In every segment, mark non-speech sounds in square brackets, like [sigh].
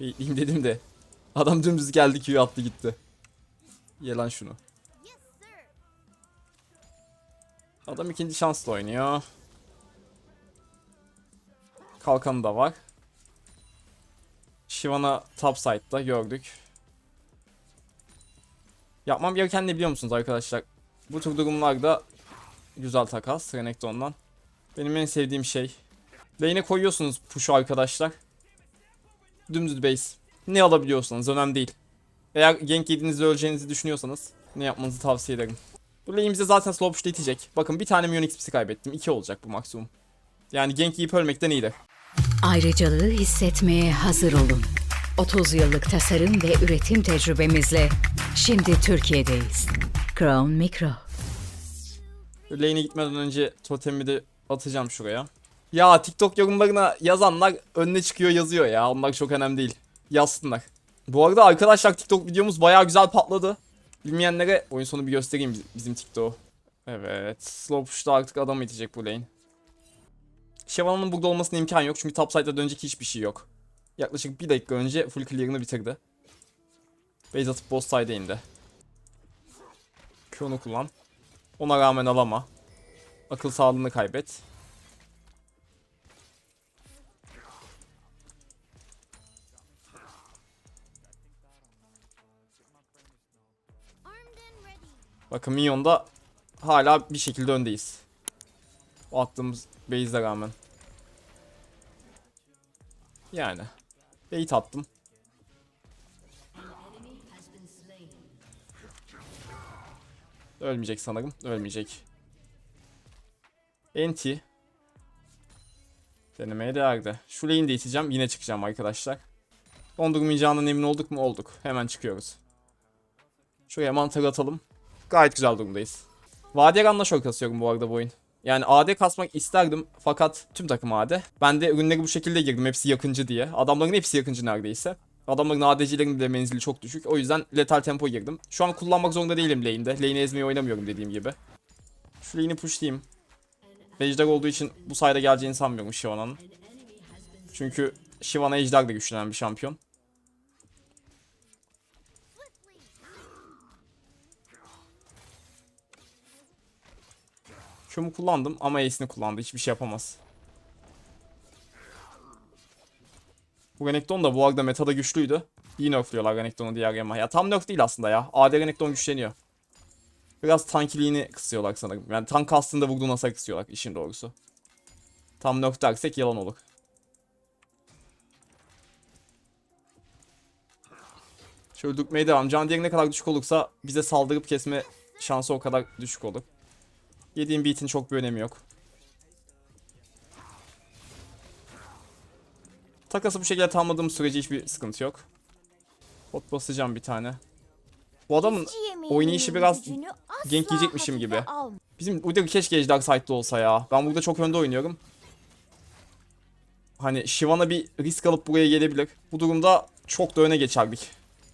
Bekleyeyim dedim de. Adam dümdüz geldi Q'yu attı gitti. Ye lan şunu. Adam ikinci şansla oynuyor. Kalkanı da var. Shyvana top side'da gördük. Yapmam gereken ne biliyor musunuz arkadaşlar? Bu tür durumlarda güzel takas Renekton'dan. Benim en sevdiğim şey. Lane'e koyuyorsunuz push'u arkadaşlar. Dümdüz base. Ne alabiliyorsanız önemli değil. Eğer gank yediğinizde öleceğinizi düşünüyorsanız ne yapmanızı tavsiye ederim. Bu lane bize zaten slow push'ta itecek. Bakın bir tane milyon XP'si kaybettim. 2 olacak bu maksimum. Yani gank yiyip ölmekten iyidir. Ayrıcalığı hissetmeye hazır olun. 30 yıllık tasarım ve üretim tecrübemizle şimdi Türkiye'deyiz. Crown Micro. Lane'e gitmeden önce totemi de atacağım şuraya. Ya TikTok yorumlarına yazanlar önüne çıkıyor yazıyor ya. Onlar çok önemli değil. Yazsınlar. Bu arada arkadaşlar TikTok videomuz bayağı güzel patladı. Bilmeyenlere oyun sonu bir göstereyim biz- bizim TikTok'u. Evet. Slow push'ta artık adam itecek bu lane. Shyvana'nın burada olmasına imkan yok çünkü topside'da dönecek hiçbir şey yok. Yaklaşık bir dakika önce full clear'ını bitirdi. Base atıp boss side'e indi. Q'nu kullan. Ona rağmen alama. Akıl sağlığını kaybet. Bakın Minyon'da hala bir şekilde öndeyiz. O attığımız base'e rağmen. Yani. Bait attım. Ölmeyecek sanırım. Ölmeyecek. Enti. Denemeye değerdi. Şu lane'i de iteceğim. Yine çıkacağım arkadaşlar. Dondurmayacağından emin olduk mu? Olduk. Hemen çıkıyoruz. Şuraya mantarı atalım. Gayet güzel durumdayız. Vadiyeran'la şok kasıyorum bu arada bu oyun. Yani AD kasmak isterdim fakat tüm takım AD. Ben de ürünleri bu şekilde girdim hepsi yakıncı diye. Adamların hepsi yakıncı neredeyse. Adamların ADC'lerin de menzili çok düşük. O yüzden letal tempo girdim. Şu an kullanmak zorunda değilim lane'de. Lane'i ezmeyi oynamıyorum dediğim gibi. Şu lane'i pushlayayım. Ejder olduğu için bu sayede geleceğini sanmıyorum Shyvana'nın. Çünkü Shyvana Ejder de güçlenen bir şampiyon. Q'mu kullandım ama Ace'ini kullandı. Hiçbir şey yapamaz. Bu Renekton da bu arada metada güçlüydü. İyi nerfliyorlar Renekton'u diğer yama. Ya tam nerf değil aslında ya. AD Renekton güçleniyor. Biraz tankiliğini kısıyorlar sanırım. Yani tank aslında vurduğu hasar kısıyorlar işin doğrusu. Tam nerf dersek yalan olur. Şöyle dürtmeye devam. Can değeri ne kadar düşük olursa bize saldırıp kesme şansı o kadar düşük olur. Yediğim beat'in çok bir önemi yok. Takası bu şekilde tamamladığım sürece hiçbir sıkıntı yok. Bot basacağım bir tane. Bu adamın oynayışı biraz gank yiyecekmişim gibi. Bizim Udyr keşke Ejder site'de olsa ya. Ben burada çok önde oynuyorum. Hani Shyvana bir risk alıp buraya gelebilir. Bu durumda çok da öne geçerdik.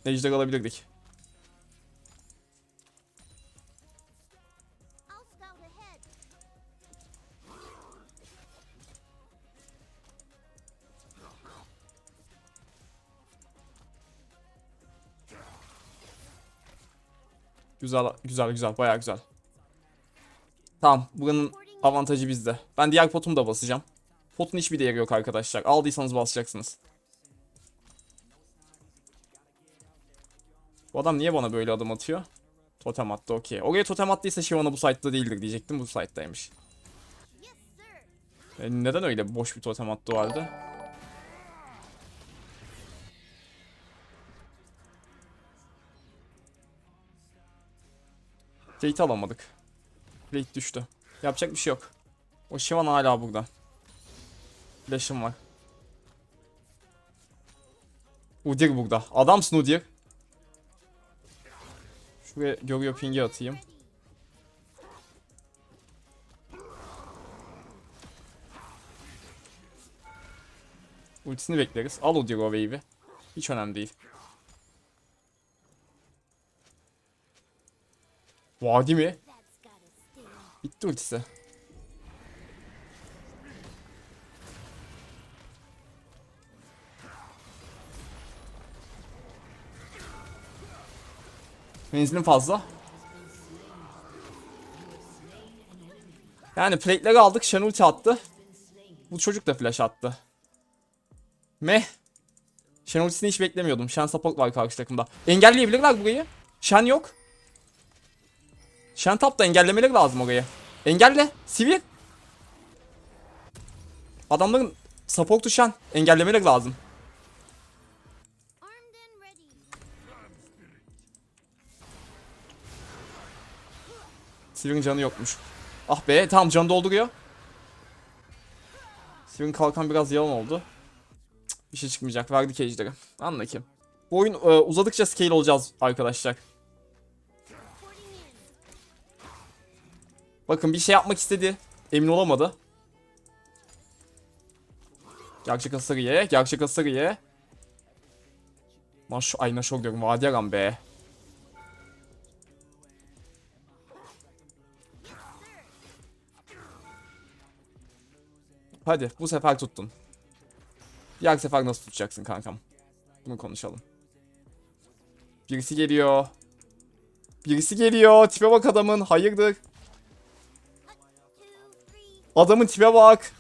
Ejder alabilirdik. Güzel, güzel, güzel. Bayağı güzel. Tamam. Buranın avantajı bizde. Ben diğer potumu da basacağım. Potun hiçbir değeri yok arkadaşlar. Aldıysanız basacaksınız. Bu adam niye bana böyle adım atıyor? Totem attı okey. Oraya totem attıysa Shyvana bu site'da değildir diyecektim. Bu site'daymış. E, neden öyle boş bir totem attı o halde? Plate alamadık. Plate düştü. Yapacak bir şey yok. O Shivan hala burada. Flash'ım var. Udyr burada. Adamsın Udyr. Şuraya görüyor ping'i atayım. Ultisini bekleriz. Al Udyr o wave'i. Hiç önemli değil. Vadi mi? Bitti ultisi. Menzilim fazla. Yani plate'leri aldık. Shen ulti attı. Bu çocuk da flash attı. Meh. Shen ultisini hiç beklemiyordum. Shen support var karşı takımda. Engelleyebilirler burayı. Shen yok. Shen tapta engellemeleri lazım orayı. Engelle. Sivir. Adamların support'u Shen. Engellemeleri lazım. Sivir'in canı yokmuş. Ah be tamam canı dolduruyor. Sivir'in kalkan biraz yalan oldu. Cık, bir şey çıkmayacak. Verdik ejderi. Anla ki. Bu oyun e, uzadıkça scale olacağız arkadaşlar. Bakın bir şey yapmak istedi. Emin olamadı. Gerçek hasarı ye. Gerçek hasarı ye. Lan şu ayna şok diyorum. Vadiyaran be. Hadi bu sefer tuttun. Diğer sefer nasıl tutacaksın kankam? Bunu konuşalım. Birisi geliyor. Birisi geliyor. Tipe bak adamın. Hayırdır? Adamın tipe bak.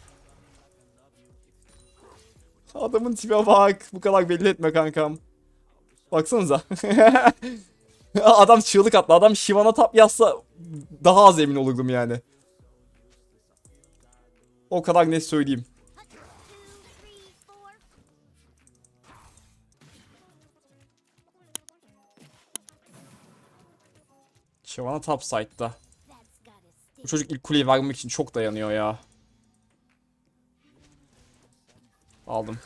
Adamın tipe bak. Bu kadar belli etme kankam. Baksanıza. [laughs] Adam çığlık attı. Adam Shivana tap yazsa daha az emin olurdum yani. O kadar net söyleyeyim. Shivana top side'da. Bu çocuk ilk kuleyi vermek için çok dayanıyor ya. Aldım.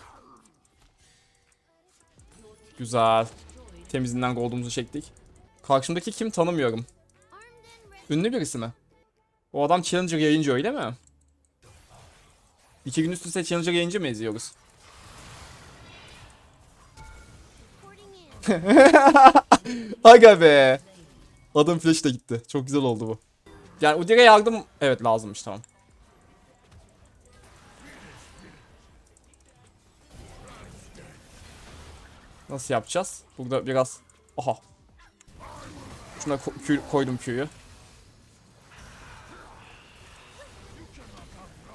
Güzel. Temizinden gold'umuzu çektik. Karşımdaki kim tanımıyorum. Ünlü birisi mi? O adam Challenger yayıncı öyle mi? İki gün üst üste Challenger yayıncı mı izliyoruz? [laughs] Aga be. Adam flash da gitti. Çok güzel oldu bu. Yani Udyr'e yardım evet lazımmış tamam. Nasıl yapacağız? Burada biraz aha. Şuna ko- Q- koydum Q'yu.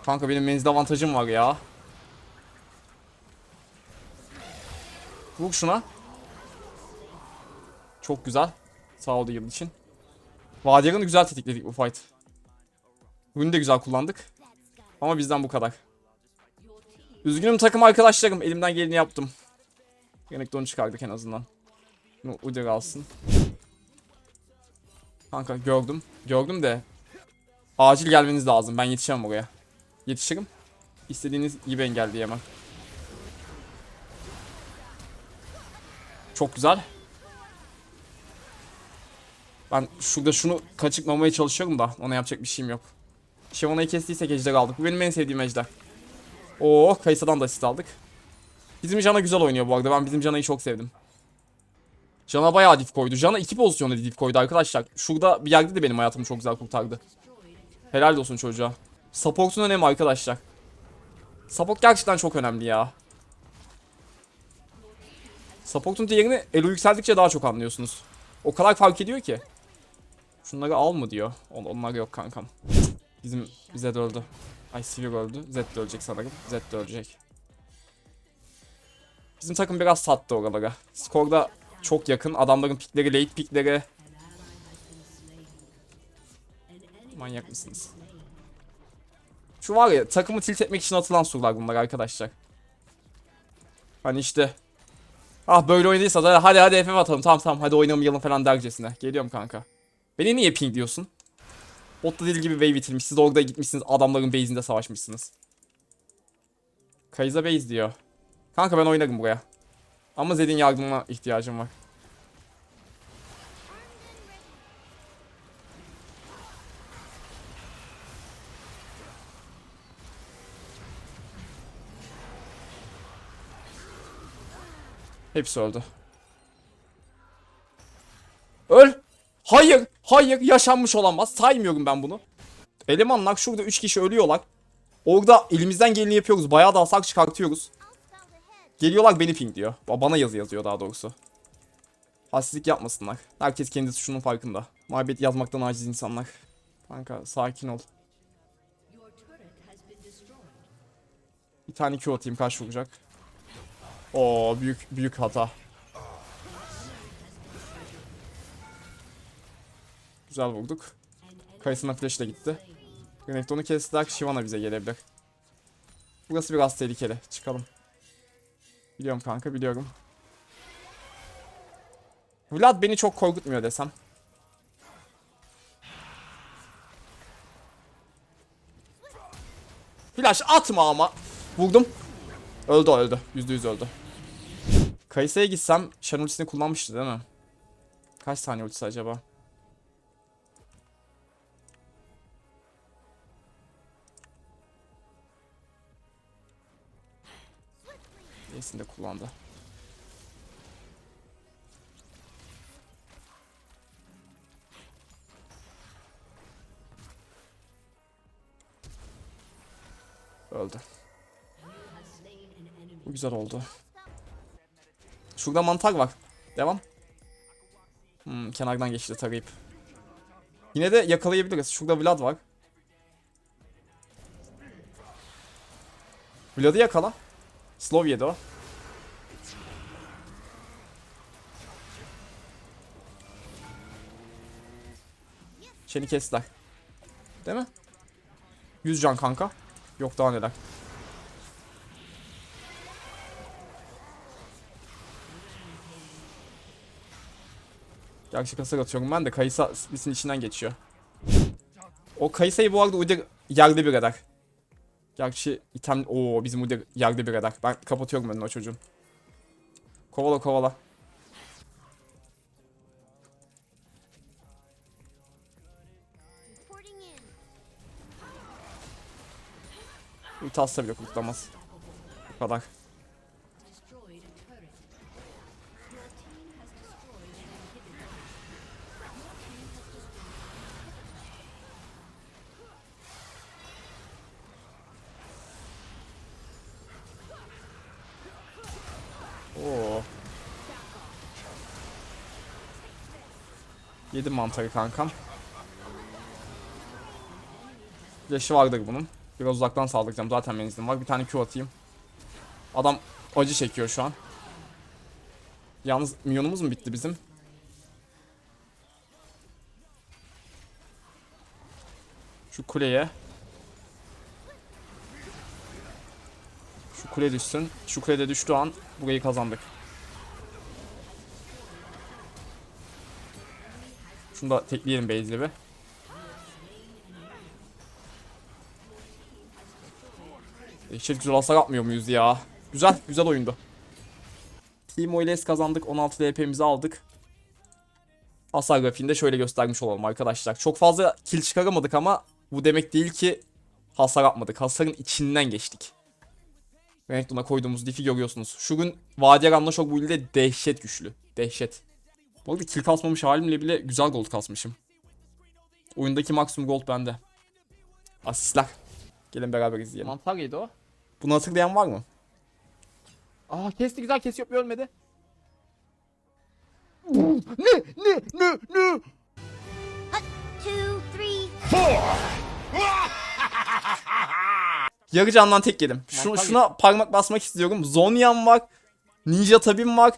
Kanka benim menzil avantajım var ya. Vur şuna. Çok güzel. Sağ ol yıl için. Vadiyarını güzel tetikledik bu fight. Bunu da güzel kullandık. Ama bizden bu kadar. Üzgünüm takım arkadaşlarım. Elimden geleni yaptım. Yanıkta onu çıkardık en azından. Udyr alsın. Kanka gördüm. Gördüm de. Acil gelmeniz lazım. Ben yetişemem oraya. Yetişirim. İstediğiniz gibi engelleyemem. Çok güzel. Ben şurada şunu kaçırmamaya çalışıyorum da ona yapacak bir şeyim yok. Şivona'yı kestiysek ejder aldık. Bu benim en sevdiğim ejder. Oo, Kayısa'dan da asist aldık. Bizim Jana güzel oynuyor bu arada. Ben bizim Jana'yı çok sevdim. Jana bayağı dif koydu. Jana iki pozisyonda dif koydu arkadaşlar. Şurada bir yerde de benim hayatımı çok güzel kurtardı. Helal olsun çocuğa. Support'un önemi arkadaşlar. Support gerçekten çok önemli ya. Support'un diğerini elo yükseldikçe daha çok anlıyorsunuz. O kadar fark ediyor ki. Şunları al mı diyor. On, onlar yok kankam. Bizim Zed öldü. Ay Sivir öldü. Zed de ölecek sanırım. Zed de ölecek. Bizim takım biraz sattı oralara. Skorda çok yakın. Adamların pikleri, late pikleri. Manyak mısınız? Şu var ya takımı tilt etmek için atılan surlar bunlar arkadaşlar. Hani işte Ah böyle oynadıysa da hadi hadi FF atalım tamam tamam hadi oynamayalım falan dercesine. Geliyorum kanka. Beni niye ping diyorsun? Botta dil gibi wave bitirmiş. Siz orada gitmişsiniz adamların base'inde savaşmışsınız. Kayza base diyor. Kanka ben oynarım buraya. Ama Zed'in yardımına ihtiyacım var. Hepsi öldü. Öl. Hayır. Hayır. Yaşanmış olamaz. Saymıyorum ben bunu. Elemanlar şurada 3 kişi ölüyorlar. Orada elimizden geleni yapıyoruz. Bayağı da hasar çıkartıyoruz. Geliyorlar beni ping diyor. Ba- Bana yazı yazıyor daha doğrusu. Hassizlik yapmasınlar. Herkes kendi suçunun farkında. Mağlubiyet yazmaktan aciz insanlar. Kanka sakin ol. Bir tane Q atayım kaç vuracak. Oo büyük büyük hata. Güzel vurduk. Kayısına flash de gitti. Renekton'u kestiler. Shyvana bize gelebilir. Burası biraz tehlikeli. Çıkalım. Biliyorum kanka biliyorum. Vlad beni çok korkutmuyor desem. Flash atma ama. Vurdum. Öldü öldü. Yüzde yüz öldü. Kayısı'ya gitsem Shen kullanmıştı değil mi? Kaç saniye ultisi acaba? Neyesini de kullandı. Öldü. Bu güzel oldu. Şurada mantar var. Devam. Hmm, kenardan geçti tarayıp. Yine de yakalayabiliriz. Şurada Vlad var. Vlad'ı yakala. Slow yedi o. Seni kestiler. Değil mi? 100 can kanka. Yok daha neler. Gerçi kasar atıyorum ben de Kayısa bisin içinden geçiyor. O Kayısa'yı bu arada Udyr yerde bir eder. Gerçi item... Oo bizim Udyr yerde bir eder. Ben kapatıyorum önünü o çocuğun. Kovala kovala. Ulti atsa bile kurtulamaz. Bu kadar. Yedim mantarı kankam. Flash'ı vardır bunun. Biraz uzaktan saldıracağım. Zaten menzilim var. Bir tane Q atayım. Adam acı çekiyor şu an. Yalnız milyonumuz mu bitti bizim? Şu kuleye. Şu kule düşsün. Şu kule de düştüğü an burayı kazandık. Şunu da tekleyelim base'li bir. Dehşet güzel hasar atmıyor muyuz ya? Güzel, güzel oyundu. Team Oiles kazandık. 16 LP'mizi aldık. Hasar grafiğinde şöyle göstermiş olalım arkadaşlar. Çok fazla kill çıkaramadık ama bu demek değil ki hasar atmadık. Hasarın içinden geçtik. Renekton'a koyduğumuz diff'i görüyorsunuz. Şu gün Vadiye Ramla çok bu ilde dehşet güçlü. Dehşet. Bu arada kill kasmamış halimle bile güzel gold kasmışım. Oyundaki maksimum gold bende. Asistler. Gelin beraber izleyelim. Mantar yedi o. Bunu hatırlayan var mı? Aa kesti güzel kesiyor bir ölmedi. ne ne ne ne? Two, three, [laughs] Yarı candan tek yedim. Şu, şuna parmak basmak istiyorum. Zonya'm var. Ninja tabim var.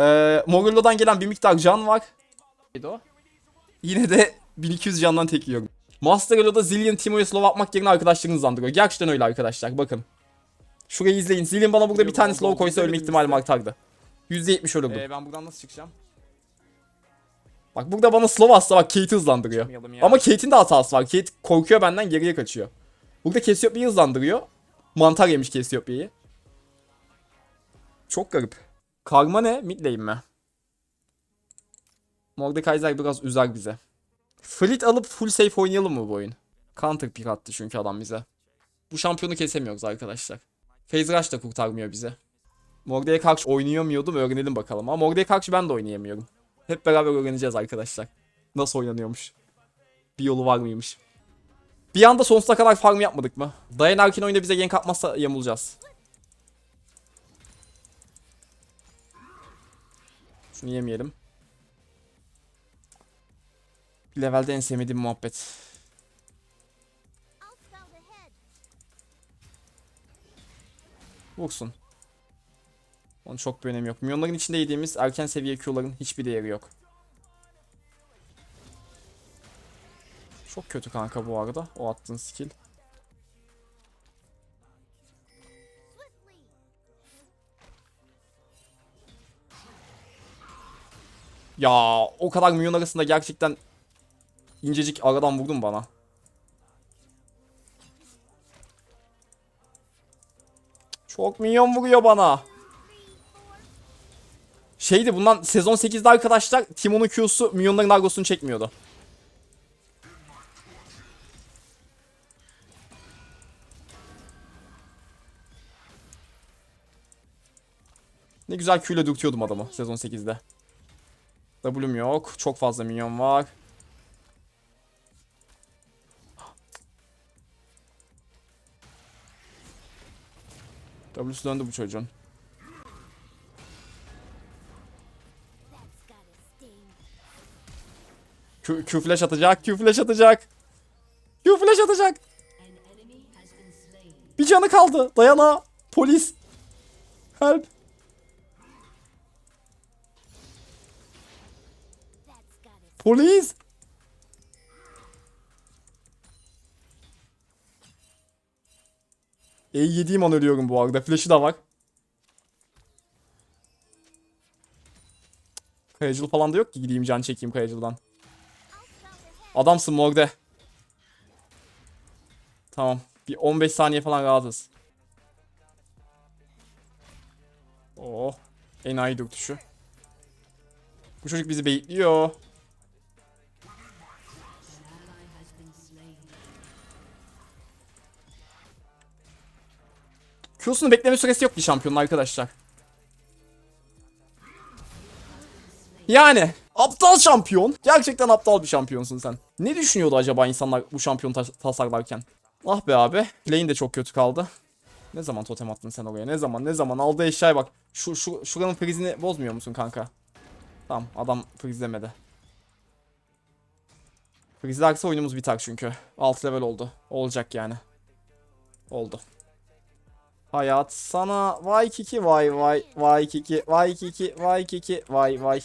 Ee, Morullo'dan gelen bir miktar can var. Yine de [laughs] 1200 candan tek yiyorum. Master Elo'da Zillion Timo'ya slow atmak yerine arkadaşlarınızı andırıyor. Gerçekten öyle arkadaşlar bakın. Şurayı izleyin. Zillion bana burada bir tane slow koysa ölme ihtimalim artardı. %70 ölürdüm. Ee, ben buradan nasıl çıkacağım? Bak burada bana slow atsa bak Kate'i hızlandırıyor. Ama Kate'in de hatası var. Kate korkuyor benden geriye kaçıyor. Burada Cassiopeia'yı hızlandırıyor. Mantar yemiş Cassiopeia'yı. Çok garip. Karma ne? Mid lane mi? Mordekaiser biraz üzer bize. Fleet alıp full safe oynayalım mı bu oyun? Counter pick attı çünkü adam bize. Bu şampiyonu kesemiyoruz arkadaşlar. Phase Rush da kurtarmıyor bize. Morde'ye karşı oynayamıyordum öğrenelim bakalım. Ama Morde'ye karşı ben de oynayamıyorum. Hep beraber öğreneceğiz arkadaşlar. Nasıl oynanıyormuş. Bir yolu var mıymış. Bir anda sonsuza kadar farm yapmadık mı? Dayan Arkin oyunda bize gank atmazsa yamulacağız. Şunu yemeyelim. Levelde en sevmediğim muhabbet. Vursun. Onun çok bir önemi yok. Minyonların içinde yediğimiz erken seviye Q'ların hiçbir değeri yok. Çok kötü kanka bu arada. O attığın skill. Ya o kadar milyon arasında gerçekten incecik aradan vurdun bana. Çok milyon vuruyor bana. Şeydi bundan sezon 8'de arkadaşlar Timon'un Q'su milyonların argosunu çekmiyordu. Ne güzel Q ile adamı sezon 8'de. W'm yok. Çok fazla minyon var. W'su döndü bu çocuğun. Q, Q flash atacak. Q flash atacak. Q flash atacak. Bir canı kaldı. Dayana. Polis. Help. Polis. E yediğim an ölüyorum bu arada. Flash'ı da var. Kayacıl falan da yok ki gideyim can çekeyim kayacıldan. Adamsın morgde. Tamam. Bir 15 saniye falan rahatız. Oh. Enayi dürtüşü. Bu çocuk bizi bekliyor. Q'sunu bekleme süresi yok ki şampiyonun arkadaşlar. Yani aptal şampiyon. Gerçekten aptal bir şampiyonsun sen. Ne düşünüyordu acaba insanlar bu şampiyon tas- tasarlarken? Ah be abi. Play'in de çok kötü kaldı. Ne zaman totem attın sen oraya? Ne zaman? Ne zaman? Aldığı eşyaya bak. Şu, şu şuranın frizini bozmuyor musun kanka? Tamam adam frizlemedi. Frizlerse oyunumuz biter çünkü. 6 level oldu. Olacak yani. Oldu. Hayat sana vay kiki vay vay vay kiki vay kiki vay kiki vay vay.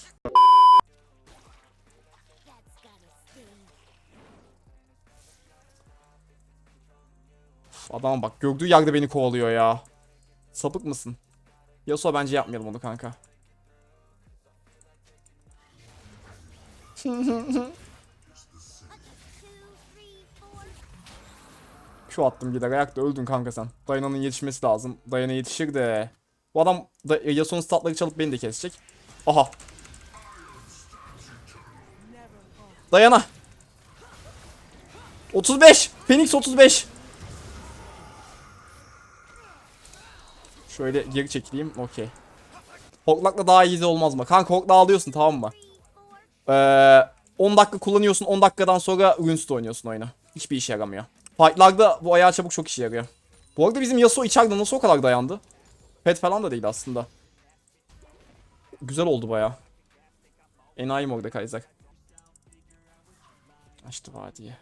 Adama bak gördüğü yerde beni kovalıyor ya. Sapık mısın? Yasuo bence yapmayalım onu kanka. [laughs] Q attım gider ayakta öldün kanka sen. Dayana'nın yetişmesi lazım. Dayana yetişir de. Bu adam da, Yasuo'nun statları çalıp beni de kesecek. Aha. Dayana. 35. Phoenix 35. Şöyle geri çekileyim. Okey. Hoglak'la daha iyi olmaz mı? Kanka Hogla alıyorsun tamam mı? Ee, 10 dakika kullanıyorsun 10 dakikadan sonra Runes'te oynuyorsun oyunu. Hiçbir işe yaramıyor. Fight'larda bu ayağı çabuk çok işe yarıyor. Bu arada bizim Yasuo içeride nasıl o kadar dayandı? Pet falan da değil aslında. Güzel oldu baya. Enayi orada Kaiser. Açtı vadiye.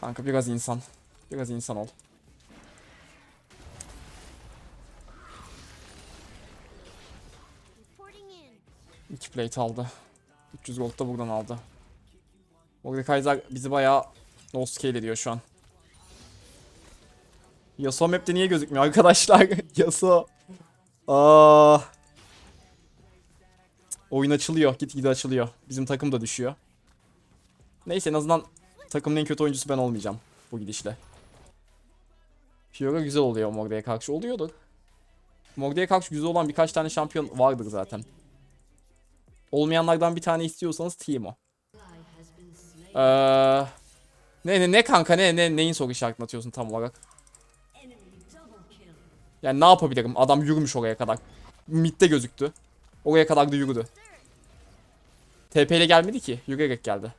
Kanka biraz insan. Biraz insan ol. İki plate aldı. 300 gold da buradan aldı. Orada Kaiser bizi bayağı no scale ediyor şu an. Yasuo map'te niye gözükmüyor arkadaşlar? [laughs] Yasuo. Aa. Oyun açılıyor. Gitgide açılıyor. Bizim takım da düşüyor. Neyse en azından takımın en kötü oyuncusu ben olmayacağım bu gidişle. Fiora güzel oluyor Morde'ye karşı. Oluyordur. Morde'ye karşı güzel olan birkaç tane şampiyon vardır zaten. Olmayanlardan bir tane istiyorsanız Timo. Ee, ne ne ne kanka ne ne neyin soru işaretini atıyorsun tam olarak? Yani ne yapabilirim? Adam yürümüş oraya kadar. Mid'de gözüktü. Oraya kadar da yürüdü. TP ile gelmedi ki. Yürüyerek geldi.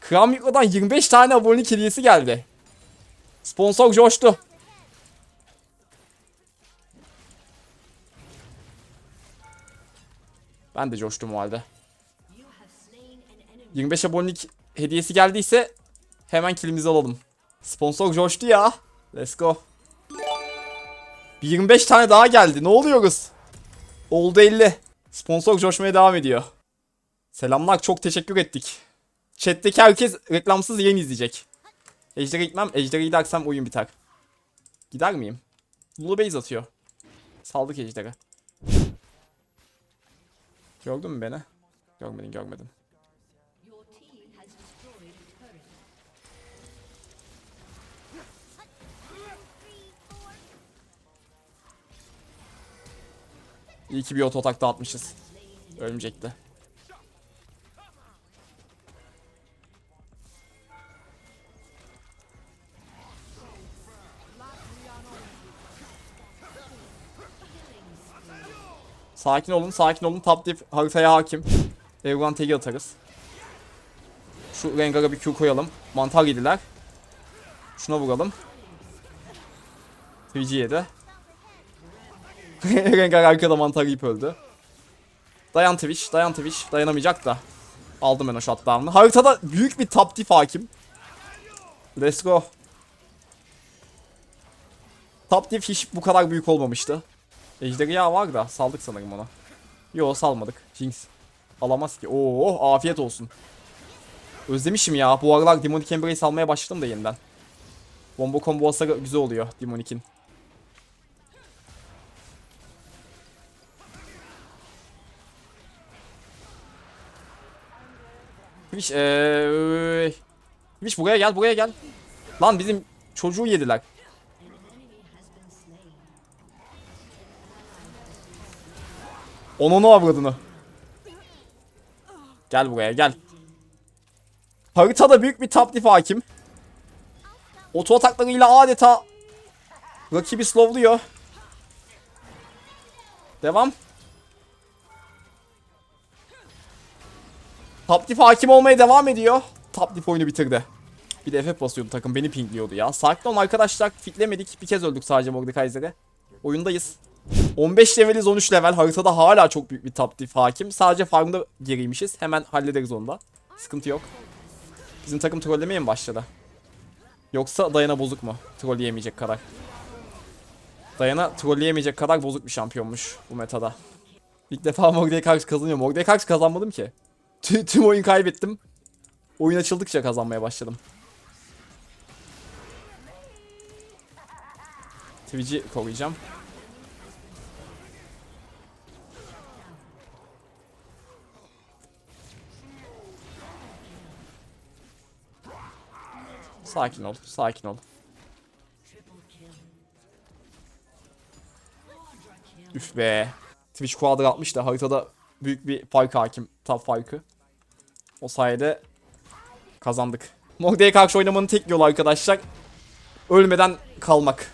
Kram Mikro'dan 25 tane abonelik hediyesi geldi. Sponsor coştu. Ben de coştum o halde. 25 abonelik hediyesi geldiyse hemen kilimizi alalım. Sponsor coştu ya. Let's go. Bir 25 tane daha geldi. Ne oluyoruz? Oldu 50. Sponsor coşmaya devam ediyor. Selamlar çok teşekkür ettik. Chat'teki herkes reklamsız yayın izleyecek. Ejder'e gitmem. Ejder'e gidersem oyun biter. Gider miyim? Lulu base atıyor. Saldık Ejder'e. Gördün mü beni? Görmedin görmedin. İyi ki bir oto atak dağıtmışız. Ölmeyecekti. Sakin olun, sakin olun. Top diff haritaya hakim. Evran tagi atarız. Şu Rengar'a bir Q koyalım. Mantar yediler. Şuna vuralım. Twitch'i yedi. [laughs] Rengar arkada mantar yiyip öldü. Dayan Twitch, dayan Twitch. Dayanamayacak da. Aldım ben o shutdown'ı. Haritada büyük bir top diff hakim. Let's go. Top diff hiç bu kadar büyük olmamıştı. Ejderha var da saldık sanırım ona. Yo salmadık. Jinx. Alamaz ki. Oo afiyet olsun. Özlemişim ya. Bu aralar Demonic Embrace almaya başladım da yeniden. Bomba combo hasarı güzel oluyor Demonic'in. Twitch eee... Twitch buraya gel buraya gel. Lan bizim çocuğu yediler. Onunu avradını. Gel buraya gel. Haritada büyük bir diff hakim. Oto ataklarıyla adeta rakibi slowluyor. Devam. Top diff hakim olmaya devam ediyor. Top diff oyunu bitirdi. Bir de FF basıyordu takım beni pingliyordu ya. Sakin olun arkadaşlar. Fitlemedik. Bir kez öldük sadece Mordekaiser'e. Oyundayız. 15 leveliz 13 level. Haritada hala çok büyük bir top diff hakim. Sadece farmda geriymişiz. Hemen hallederiz onu da. Sıkıntı yok. Bizim takım trollemeye mi başladı? Yoksa Dayana bozuk mu? Trolleyemeyecek kadar. Dayana trolleyemeyecek kadar bozuk bir şampiyonmuş bu metada. İlk defa Mordekaiser karşı kazanıyorum. Mordekaiser kazanmadım ki. Tü- tüm oyun kaybettim. Oyun açıldıkça kazanmaya başladım. Twitch'i koruyacağım. Sakin ol, sakin ol. Üf be. Twitch quadra atmış da haritada büyük bir fark hakim. Top farkı. O sayede kazandık. Mordekaiser'e karşı oynamanın tek yolu arkadaşlar. Ölmeden kalmak.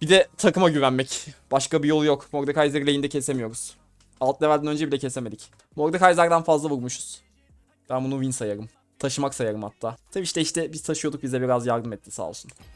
Bir de takıma güvenmek. Başka bir yolu yok. Mordekaiser'ı lane'de kesemiyoruz. Alt levelden önce bile kesemedik. Mordekaiser'dan fazla vurmuşuz. Ben bunu win sayarım. Taşımak sayarım hatta. Tabii işte işte biz taşıyorduk bize biraz yardım etti sağ olsun.